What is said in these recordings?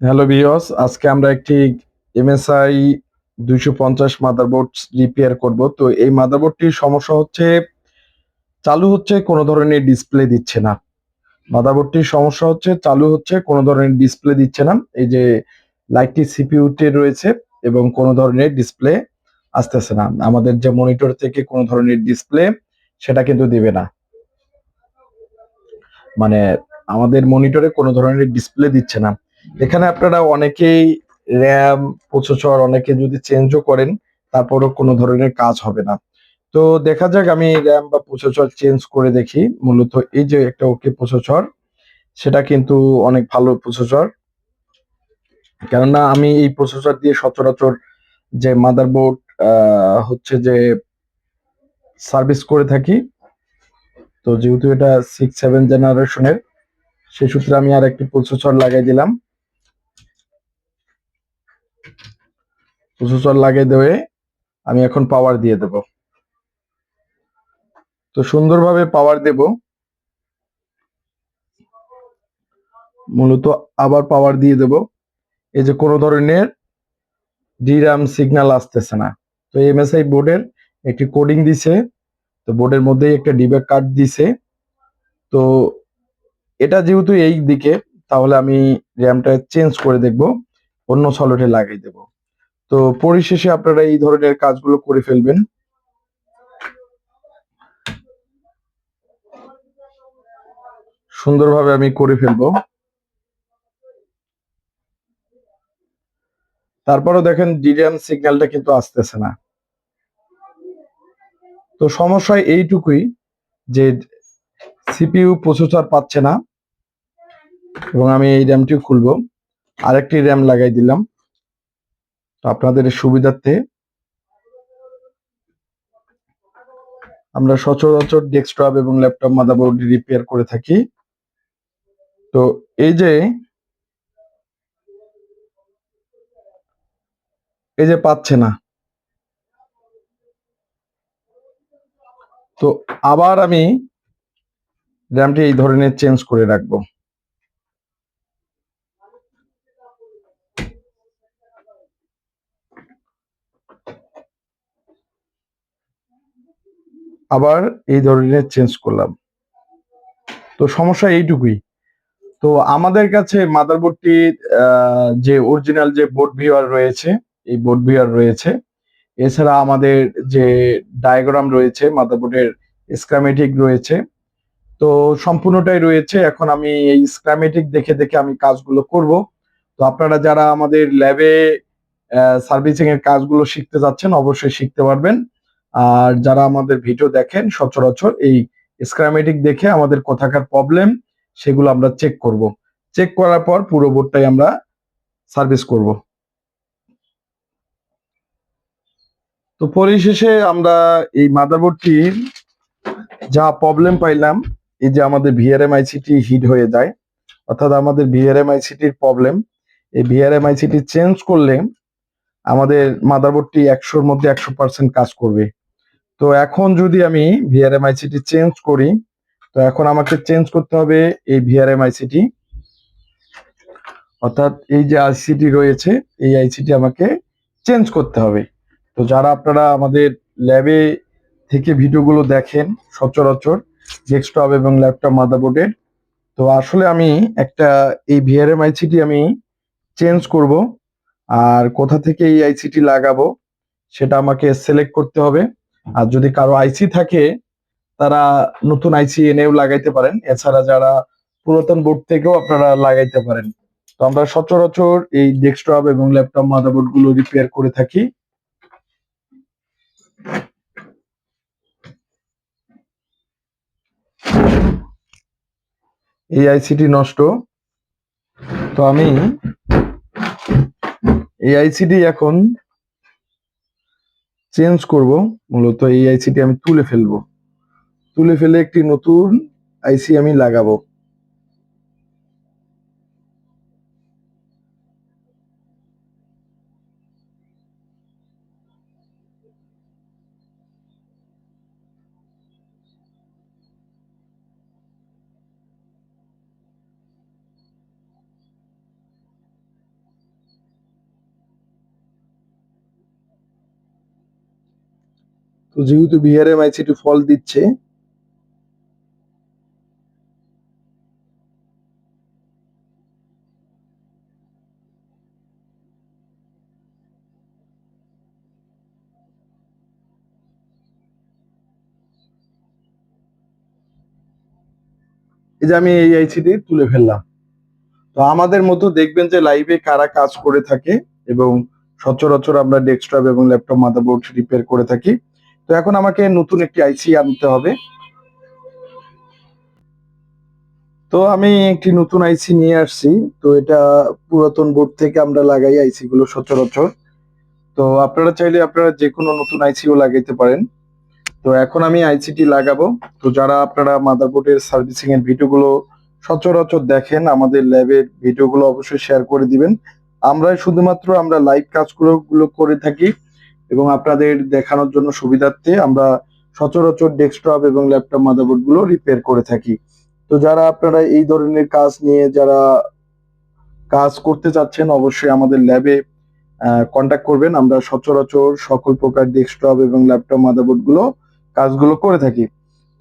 Hello ভিওস আজকে আমরা একটি এমএসআই দুইশো পঞ্চাশ মাদারবোর্ড রিপেয়ার করব। তো এই মাদারবোর্ডটির সমস্যা হচ্ছে, চালু হচ্ছে কোনো ধরনের ডিসপ্লে দিচ্ছে না। মাদারবোর্ডটির সমস্যা হচ্ছে, চালু হচ্ছে কোনো ধরনের ডিসপ্লে দিচ্ছে না। এই যে লাইটটি সিপিইউতে রয়েছে এবং কোনো ধরনের ডিসপ্লে আসতেছে না। আমাদের যে মনিটর থেকে কোনো ধরনের ডিসপ্লে সেটা কিন্তু দিবে না। মানে আমাদের মনিটরে কোনো ধরনের ডিসপ্লে দিচ্ছে না। এখানে আপনারা অনেকেই র্যাম, প্রসেসর, অনেকে যদি চেঞ্জও করেন, তারপরও কোনো ধরনের কাজ হবে না। তো দেখা যাক, আমি র্যাম বা প্রসেসর চেঞ্জ করে দেখি। মূলত এই যে একটা ওকে প্রসেসর, সেটা কিন্তু অনেক ভালো প্রসেসর। কেননা আমি এই প্রসেসর দিয়ে সচরাচর যে মাদারবোর্ড হচ্ছে যে সার্ভিস করে থাকি, তো যেহেতু এটা সিক্স সেভেন জেনারেশনের সেই সূত্রে আমি আর একটি প্রসেসর লাগাই দিলাম। প্রসেসর লাগিয়ে দেবে, আমি এখন পাওয়ার দিয়ে দেব। তো সুন্দরভাবে পাওয়ার দেব। মূলত আবার পাওয়ার দিয়ে দেব। এই যে কোনো ধরনের ডিরাম সিগন্যাল আসতেছে না। তো এমএসআই বোর্ডের একটি কোডিং দিছে। তো বোর্ডের মধ্যেই একটা ডিবেক কার্ড দিছে। তো এটা যেহেতু এই দিকে, তাহলে আমি র্যামটা চেঞ্জ করে দেখব। অন্য সলেটে লাগিয়ে দেব। তো পরিশেষে আপনারা এই ধরনের কাজগুলো করে ফেলবেন। সুন্দরভাবে আমি করে ফেলব। তারপরে দেখেন ডিডিএম সিগন্যালটা কিন্তু আসতেছে না। তো সমস্যা এইটুকুই যে সিপিইউ প্রসেসর পাচ্ছে না। এবং আমি এই র্যামটি খুলবো। আরেকটি র্যাম লাগাই দিলাম। তো আপনাদের সুবিধার্থে আমরা সচরাচর ডেস্কটপ এবং ল্যাপটপ মাদারবোর্ড রিপেয়ার করে থাকি। তো এই যে এই যে পাচ্ছে না। তো আবার আমি র্যামটি এই ধরনের চেঞ্জ করে রাখব। আবার এই ধরনের চেঞ্জ করলাম। তো সমস্যা এইটুকুই। তো আমাদের কাছে মাদারবোর্ডটি যে অরিজিনাল যে বোর্ড ভিউয়ার রয়েছে, এই বোর্ড ভিউয়ার রয়েছে, এছাড়া আমাদের যে ডায়াগ্রাম রয়েছে, মাদারবোর্ডের স্ক্রামেটিক রয়েছে, তো সম্পূর্ণটাই রয়েছে। এখন আমি এই স্ক্রামেটিক দেখে দেখে আমি কাজগুলো করব। তো আপনারা যারা আমাদের ল্যাবে সার্ভিসিং এর কাজগুলো শিখতে যাচ্ছেন, অবশ্যই শিখতে পারবেন। আর যারা আমাদের ভিডিও দেখেন, সচরাচর এই স্ক্রামেটিক দেখে আমাদের কোথাকার প্রবলেম সেগুলো আমরা চেক করব। চেক করার পর পুরো বোর্ডটাই আমরা সার্ভিস করব। তো পরিশেষে আমরা এই মাদারবোর্ডটির যা প্রবলেম পাইলাম, এই যে আমাদের ভিআরএম আইসিটি হিট হয়ে যায়, অর্থাৎ আমাদের ভিআরএম আইসিটির প্রবলেম এই ভিআরএম আইসিটি চেঞ্জ করলে আমাদের মাদারবোর্ডটি একশোর মধ্যে একশো পার্সেন্ট কাজ করবে। তো এখন যদি আমি ভিআরএম আইসিটি চেঞ্জ করি, তো এখন আমাকে চেঞ্জ করতে হবে এই ভিআরএম আইসিটি অর্থাৎ এই যে আইসিটি রয়েছে, এই আইসিটি আমাকে চেঞ্জ করতে হবে। তো যারা আপনারা আমাদের ল্যাবে থেকে ভিডিওগুলো দেখেন সচরাচর ডেস্কটপ এবং ল্যাপটপ মাদারবোর্ডের তো আসলে আমি একটা এই ভিআরএম আইসিটি আমি চেঞ্জ করব। আর কোথা থেকে এই আইসিটি লাগাবো, সেটা আমাকে সিলেক্ট করতে হবে। আর যদি কারও আইসি থাকে, তারা নতুন আইসি এনেও লাগাইতে পারেন। এছাড়া যারা পুরাতন বোর্ড থেকেও আপনারা লাগাইতে পারেন। তো আমরা সচরাচর এই ডেস্কটপ এবং ল্যাপটপ মাদারবোর্ডগুলো রিপেয়ার করে থাকি। এই আইসিটি নষ্ট। তো আমি এই আইসিটি এখন চেঞ্জ করব, মূলত এই আইসিটি আমি তুলে ফেলব। তুলে ফেলে একটি নতুন আইসি আমি লাগাবো। তো যেহেতু বিহারের আইসিটি ফল দিচ্ছে, এই যে আমি এই আইসিটি তুলে ফেললাম। তো আমাদের মতো দেখবেন যে লাইভে কারা কাজ করে থাকে এবং সচরাচর আমরা ডেস্কটপ এবং ল্যাপটপ মাদারবোর্ড রিপেয়ার করে থাকি। তো এখন আমাকে নতুন একটি আইসি আনতে হবে। তো আমি একটি নতুন আইসি নিয়ে আসছি। তো এটা পুরাতন বোর্ড থেকে আমরা লাগাই আইসি গুলো সচরাচর। তো আপনারা চাইলে আপনারা যে কোনো নতুন আইসিও লাগাইতে পারেন। তো এখন আমি আইসিটি লাগাবো। তো যারা আপনারা মাদারবোর্ডের সার্ভিসিং এর ভিডিওগুলো সচরাচর দেখেন, আমাদের ল্যাবের ভিডিওগুলো অবশ্যই শেয়ার করে দিবেন। আমরা শুধুমাত্র আমরা লাইভ কাজগুলো গুলো করে থাকি। এবং আপনাদের দেখানোর জন্য সুবিধার্থে আমরা সচরাচর ডেস্কটপ এবং ল্যাপটপ মাদারবোর্ডগুলো রিপেয়ার করে থাকি। তো যারা আপনারা এই ধরনের কাজ নিয়ে যারা কাজ করতে চাচ্ছেন, অবশ্যই আমাদের ল্যাবে কন্ট্যাক্ট করবেন। আমরা সচরাচর সকল প্রকার ডেস্কটপ এবং ল্যাপটপ মাদারবোর্ডগুলো কাজগুলো করে থাকি।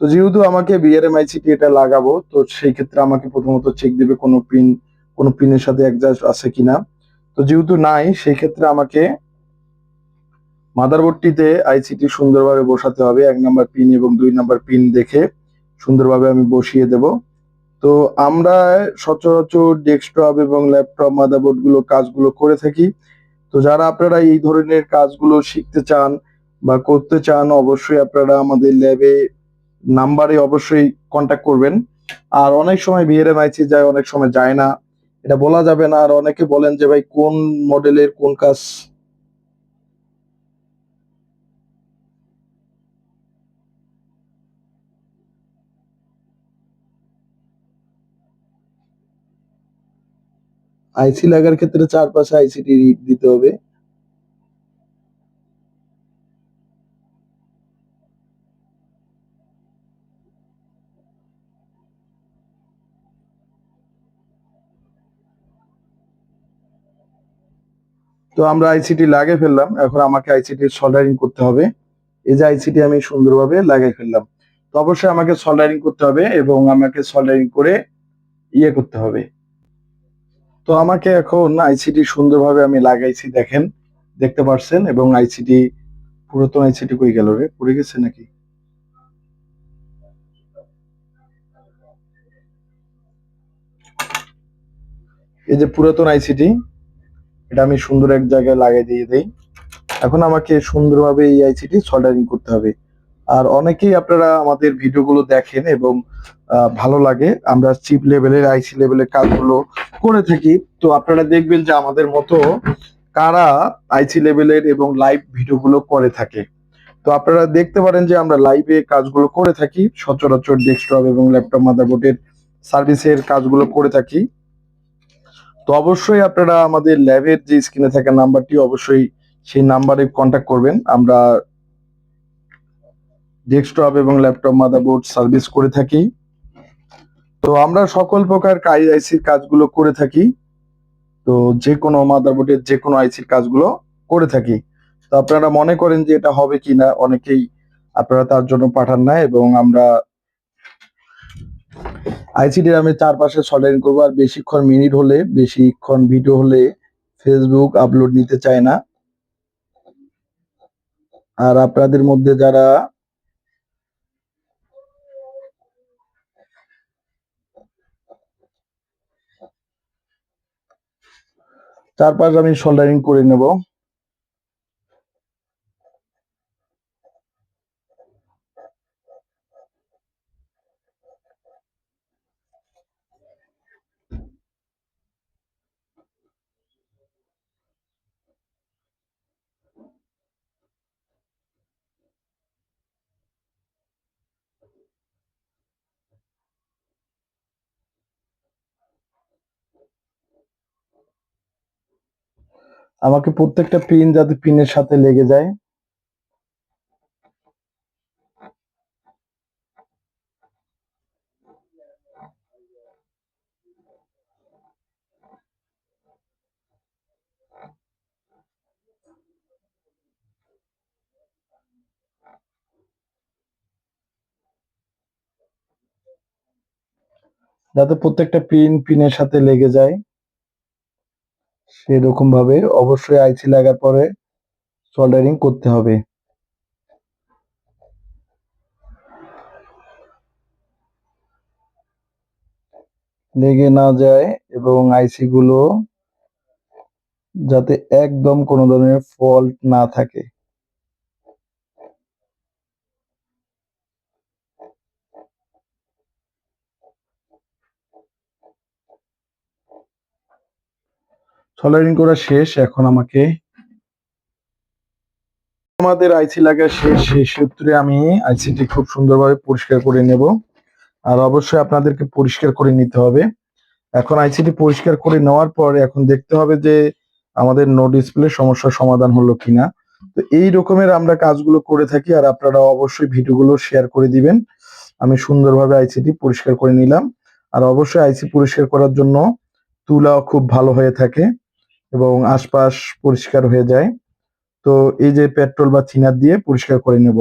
তো যেহেতু আমাকে বিআরএম আইসিটি এটা লাগাবো, তো সেই ক্ষেত্রে আমাকে প্রথমত চেক দিবে কোনো পিন কোনো পিনের সাথে অ্যাডজাস্ট আছে কিনা। তো যেহেতু নাই, সেই ক্ষেত্রে আমাকে মাদারবোর্ডটিতে আইসিটি সুন্দরভাবে বসাতে হবে, এক নাম্বার পিন এবং দুই নাম্বার পিন দেখে সুন্দরভাবে আমি বসিয়ে দেব। তো আমরা সচরাচর ডেস্কটপ এবং ল্যাপটপ মাদারবোর্ডগুলো কাজগুলো করে থাকি। তো যারা আপনারা এই ধরনের কাজগুলো শিখতে চান বা করতে চান, অবশ্যই আপনারা আমাদের ল্যাবে নাম্বারে অবশ্যই কন্ট্যাক্ট করবেন। আর অনেক সময় বিএরএম আইসি যায়, অনেক সময় যায় না। এটা বলা যাবে না। আর অনেকে বলেন যে, ভাই, কোন মডেলের কোন কাজ আইসি লাগার ক্ষেত্রে চারপাশে আইসিটি দিতে হবে। তো আমরা আইসিটি লাগিয়ে ফেললাম। এখন আমাকে আইসিটি সল্ডারিং করতে হবে। এই যে আইসিটি আমি সুন্দরভাবে লাগিয়ে ফেললাম। তো অবশ্যই আমাকে সল্ডারিং করতে হবে এবং আমাকে সল্ডারিং করে ইয়ে করতে হবে। তো আমাকে এখন আইসিটি সুন্দরভাবে আমি লাগাইছি, দেখেন, দেখতে পারছেন? এবং আইসিটি পুরাতন আইসিটি কই গেল রে? পড়ে গেছে নাকি? এই যে পুরাতন আইসিটি এটা আমি সুন্দর এক জায়গায় লাগাই দিয়ে দেই। এখন আমাকে সুন্দরভাবে এই আইসিটি সল্ডারিং করতে হবে। আর অনেকেই আপনারা আমাদের ভিডিওগুলো দেখেন এবং ভালো লাগে। আমরা চিপ লেভেলের আইসি লেভেলের কাজগুলো করে থাকি, তো আপনারা দেখবেন যে আমাদের মতো কারা আইসি লেভেলের এবং লাইভ ভিডিওগুলো করে থাকে। তো আপনারা দেখতে পারেন যে আমরা লাইভে কাজগুলো করে থাকি, সচরাচর ডেস্কটপ এবং ল্যাপটপ মাদারবোর্ডের সার্ভিসের কাজগুলো করে থাকি। তো অবশ্যই আপনারা আমাদের ল্যাবের যে স্ক্রিনে থাকা নাম্বারটি অবশ্যই সেই নাম্বারে কন্ট্যাক্ট করবেন। আমরা ডেস্কটপ এবং ল্যাপটপ মাদারবোর্ড সার্ভিস করে থাকি। তো আমরা সকল প্রকার আইসির কাজগুলো করে থাকি। তো যে কোনো মাদারবোর্ডের যে কোনো আইসির কাজগুলো করে থাকি। তো আপনারা মনে করেন যে এটা হবে কিনা অনেকেই আপনারা তার জন্য পাঠান না এবং আমরা আইসিডি আমি চারপাশে সল্ডারিং করব আর বেশিক্ষণ মিনিট হলে, বেশিক্ষণ ভিডিও হলে ফেসবুক আপলোড নিতে চায় না। আর আপনাদের মধ্যে যারা চারপাশ আমি সোল্ডারিং করে নেব। আমাকে প্রত্যেকটা পিন যাতে পিনের সাথে লেগে যায়। যাতে প্রত্যেকটা পিন পিনের সাথে লেগে যায়। সেরকম ভাবে অবশ্যই আইসি লাগার পরে সোল্ডারিং করতে হবে। লেগে না যায় এবং আইসি গুলো যাতে একদম কোনো ধরনের ফল্ট না থাকে। সোল্ডারিং করা শেষ, এখন আমাকে আমাদের আইসি লাগা শেষ, সেই সূত্রে আমি আইসিটি খুব সুন্দরভাবে পরিষ্কার করে নেব। আর অবশ্যই আপনাদেরকে পরিষ্কার করে নিতে হবে। এখন আইসিটি পরিষ্কার করে নেওয়ার পর এখন দেখতে হবে যে আমাদের নো ডিসপ্লে সমস্যার সমাধান হলো কিনা। তো এই রকমের আমরা কাজগুলো করে থাকি আর আপনারা অবশ্যই ভিডিওগুলো শেয়ার করে দিবেন। আমি সুন্দরভাবে আইসিটি পরিষ্কার করে নিলাম। আর অবশ্যই আইসি পরিষ্কার করার জন্য তুলাও খুব ভালো হয়ে থাকে। এবং আশপাশ পরিষ্কার হয়ে যায়। তো এই যে পেট্রোল বা চিনার দিয়ে পরিষ্কার করে নেব।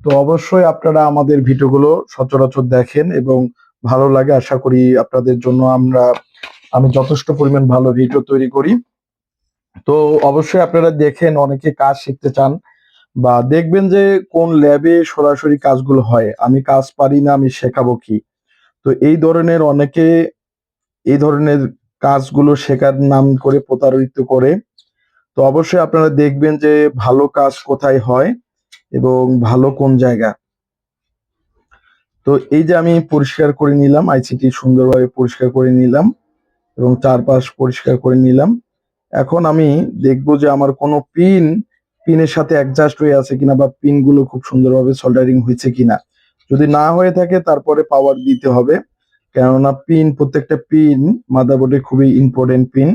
তো অবশ্যই আপনারা আমাদের ভিডিওগুলো সচরাচর দেখেন এবং ভালো লাগে। আশা করি আপনাদের জন্য আমরা, আমি যথেষ্ট পরিমাণ ভালো ভিডিও তৈরি করি। তো অবশ্যই আপনারা দেখেন, অনেকে কাজ শিখতে চান বা দেখবেন যে কোন ল্যাবে সরাসরি কাজগুলো হয়। আমি কাজ পারি না, আমি শেখাবো কি? তো এই ধরনের অনেকে, এই ধরনের কাজগুলো শেখার নাম করে প্রতারিত করে। তো অবশ্যই আপনারা দেখবেন যে ভালো কাজ কোথায় হয় এবং ভালো কোন জায়গা। তো এই যে আমি পরিষ্কার করে নিলাম আইসিটি সুন্দরভাবে পরিষ্কার করে নিলাম এবং চারপাশ পরিষ্কার করে নিলাম। এখন আমি দেখব যে আমার কোনো পিন, পিনের সাথে অ্যাডজাস্ট হয়ে আছে কিনা বা পিনগুলো খুব সুন্দরভাবে সোল্ডারিং হয়েছে কিনা। যদি না হয়ে থাকে তারপরে পাওয়ার দিতে হবে। কেননা পিন প্রত্যেকটা পিন মাদারবোর্ডে খুবই ইম্পর্টেন্ট পিন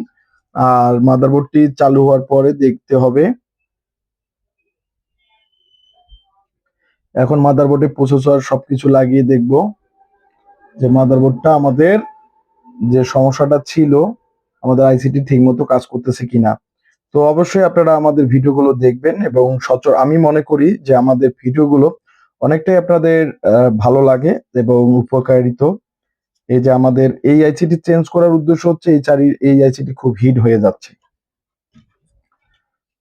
আর মাদারবোর্ডটি চালু হওয়ার পরে দেখতে হবে। এখন মাদারবোর্ডে প্রসেসর সবকিছু লাগিয়ে দেখব যে মাদারবোর্ডটা আমাদের যে সমস্যাটা ছিল, আমাদের আইসিটি ঠিক মতো কাজ করতেছে কিনা। তো অবশ্যই আপনারা আমাদের ভিডিওগুলো দেখবেন এবং সচর, আমি মনে করি যে আমাদের ভিডিওগুলো অনেকটাই আপনাদের ভালো লাগে এবং উপকারিত। এই যে আমাদের এই আইসিটি চেঞ্জ করার উদ্দেশ্য হচ্ছে এই চারি এই আইসিটি খুব হিট হয়ে যাচ্ছে।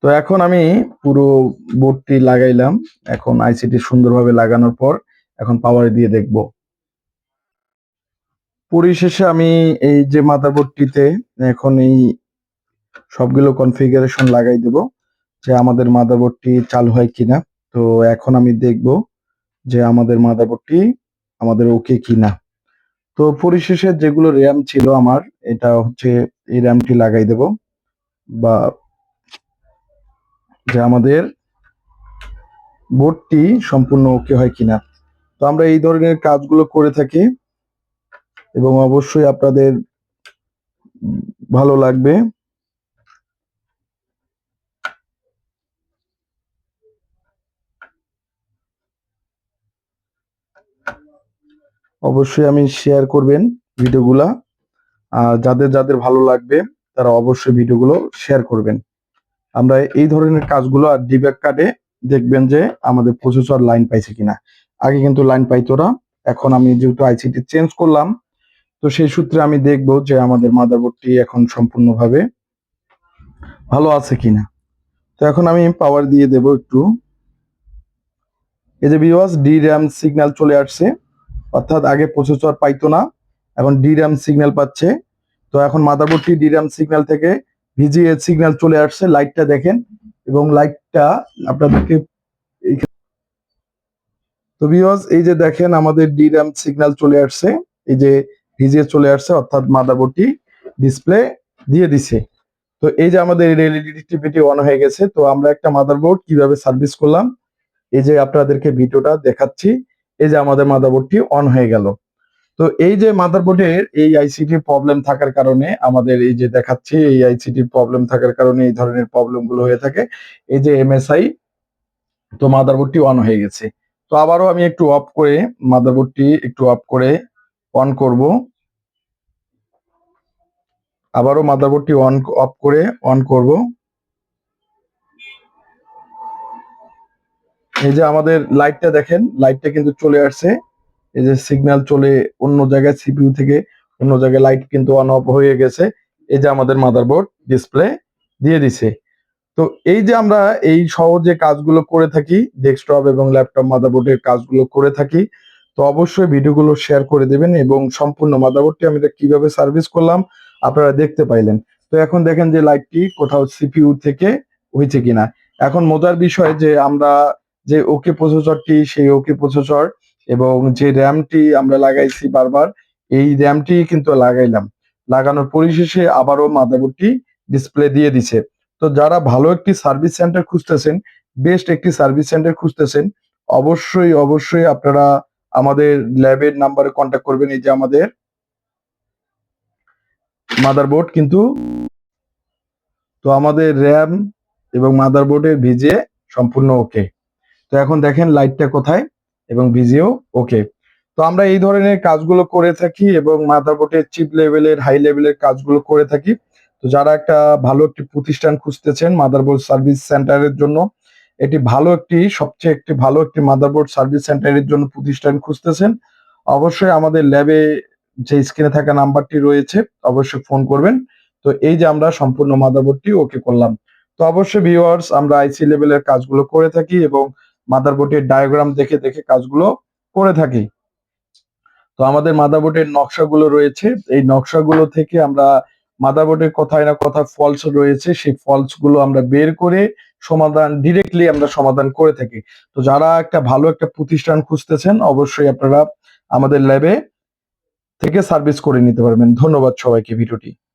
তো এখন আমি পুরো বোর্ডটি লাগাইলাম। এখন আইসিটি সুন্দরভাবে লাগানোর পর এখন পাওয়ার দিয়ে দেখব। পরিশেষে আমি এই যে মাদারবোর্ডটিতে এখন এই সবগুলো কনফিগারেশন লাগাই দেব যে আমাদের মাদারবোর্ডটি চালু হয় কিনা। তো এখন আমি দেখব যে আমাদের মাদারবোর্ডটি আমাদের ওকে কিনা। তো পরিশেষে যেগুলো র্যাম ছিল আমার, এটা হচ্ছে এই র্যামটি লাগাই দেব। বা যে আমাদের বোর্ডটি সম্পূর্ণ ওকে হয় কিনা। তো আমরা এই ধরনের কাজগুলো করে থাকি এবং অবশ্যই আপনাদের ভালো লাগবে। অবশ্যই আমি শেয়ার করবেন ভিডিওগুলা। আর যাদের যাদের ভালো লাগবে, তারা অবশ্যই ভিডিওগুলো শেয়ার করবেন। আমরা এই ধরনের কাজগুলো আর ডিব্যাক কার্ডে দেখবেন যে আমাদের প্রসেসর লাইন পাইছে কিনা। আগে কিন্তু লাইন পাইতো না, এখন আমি যেহেতু আইসিটি চেঞ্জ করলাম, তো সেই সূত্রে আমি দেখব যে আমাদের মাদারবোর্ডটি এখন সম্পূর্ণভাবে ভালো আছে কিনা। তো এখন আমি পাওয়ার দিয়ে দেব একটু। এই যে বিওয়াস ডি র্যাম সিগন্যাল চলে আসছে। অর্থাৎ আগে প্রসেসর পাইতো না, এখন ডি র্যাম সিগন্যাল পাচ্ছে। তো এখন মাদারবোর্ডটি ডি র্যাম সিগন্যাল থেকে ভিজিএ সিগন্যাল চলে আসছে লাইটটা দেখেন। এবং লাইটটা আপনাদেরকে তো বিওয়াস এই যে দেখেন আমাদের ডি র্যাম সিগন্যাল চলে আসছে। এই যে ভিজিএ চলে আসছে, অর্থাৎ মাদারবোর্ডটি ডিসপ্লে দিয়ে দিছে। তো এই যে আমাদের এলইডি অন হয়ে গেছে, তো আমরা একটা মাদারবোর্ড কীভাবে সার্ভিস করলাম, এই যে আপনাদেরকে ভিডিওটা দেখাচ্ছি। এই যে আমাদের মাদারবোর্ডটি অন হয়ে গেল। তো এই যে মাদারবোর্ডের এই আইসিটির প্রবলেম থাকার কারণে আমাদের এই যে দেখাচ্ছি, এই আইসিটির প্রবলেম থাকার কারণে এই ধরনের প্রবলেমগুলো হয়ে থাকে। এই যে এমএসআই তো মাদারবোর্ডটি অন হয়ে গেছে। তো আবারও আমি একটু অফ করে মাদারবোর্ডটি একটু অফ করে অন করব। আবারও মাদারবোর্ডটি অন অফ করে অন করব। এই যে আমাদের লাইটটা দেখেন লাইটটা কিন্তু চলে আসছে। এই যে সিগন্যাল চলে অন্য জায়গায় সিপিইউ থেকে অন্য জায়গায় লাইট কিন্তু অন অফ হয়ে গেছে। এই যে আমাদের মাদারবোর্ড ডিসপ্লে দিয়ে দিছে। তো এই যে আমরা এই সহজে কাজগুলো করে থাকি ডেস্কটপ এবং ল্যাপটপ মাদারবোর্ডের কাজগুলো করে থাকি, তো অবশ্যই ভিডিওগুলো শেয়ার করে দেবেন এবং সম্পূর্ণ মাদারবোর্ডটি আমি এটা কীভাবে সার্ভিস করলাম, আপনারা দেখতে পাইলেন। তো এখন দেখেন যে লাইটটি কোথাও সিপিইউ থেকে হয়েছে কিনা। এখন মজার বিষয় যে আমরা যে ওকে প্রসেসরটি সেই ওকে প্রসেসর এবং যে র্যামটি আমরা লাগাইছি বারবার, এই র্যামটি কিন্তু লাগাইলাম। লাগানোর পরিশেষে আবারও মাদারবোর্ডটি ডিসপ্লে দিয়ে দিছে। তো যারা ভালো একটি সার্ভিস সেন্টার খুঁজতেছেন বেস্ট একটি সার্ভিস সেন্টার খুঁজতেছেন, অবশ্যই অবশ্যই আপনারা আমাদের ল্যাবের নাম্বারে কন্ট্যাক্ট করবেন, এই যে আমাদের মাদারবোর্ড। কিন্তু তো আমাদের র্যাম এবং মাদারবোর্ডের ভিজে সম্পূর্ণ ওকে তো এখন দেখেন লাইটটা কোথায় এবং ভিজিও ওকে তো আমরা এই ধরনের কাজগুলো করে থাকি এবং মাদারবোর্ডের চিপ লেভেলের হাই লেভেলের কাজগুলো করে থাকি। তো যারা একটা ভালো একটি প্রতিষ্ঠান খুঁজতেছেন মাদারবোর্ড সার্ভিস সেন্টারের জন্য, এটি ভালো একটি, সবচেয়ে একটি ভালো একটি মাদারবোর্ড সার্ভিস সেন্টারের জন্য প্রতিষ্ঠান খুঁজতেছেন, অবশ্যই আমাদের ল্যাবে যে স্ক্রিনে থাকা নাম্বারটি রয়েছে, অবশ্যই ফোন করবেন। তো এই যে আমরা সম্পূর্ণ মাদারবোর্ডটি ওকে করলাম। তো অবশ্যই ভিউয়ার্স আমরা আইসি লেভেলের কাজগুলো করে থাকি এবং মাদারবোর্ডের ডায়াগ্রাম দেখে দেখে কাজগুলো করে থাকি। তো আমাদের মাদারবোর্ডের নকশাগুলো রয়েছে। এই নকশাগুলো থেকে আমরা মাদারবোর্ডের কোথায় না কোথায় ফলস রয়েছে। সেই ফলসগুলো আমরা বের করে সমাধান ডিরেক্টলি আমরা সমাধান করে থাকি। তো যারা একটা ভালো একটা প্রতিষ্ঠান খুঁজতেছেন, অবশ্যই আপনারা আমাদের ল্যাবে থেকে সার্ভিস করে নিতে পারবেন। ধন্যবাদ সবাইকে ভিডিওটি।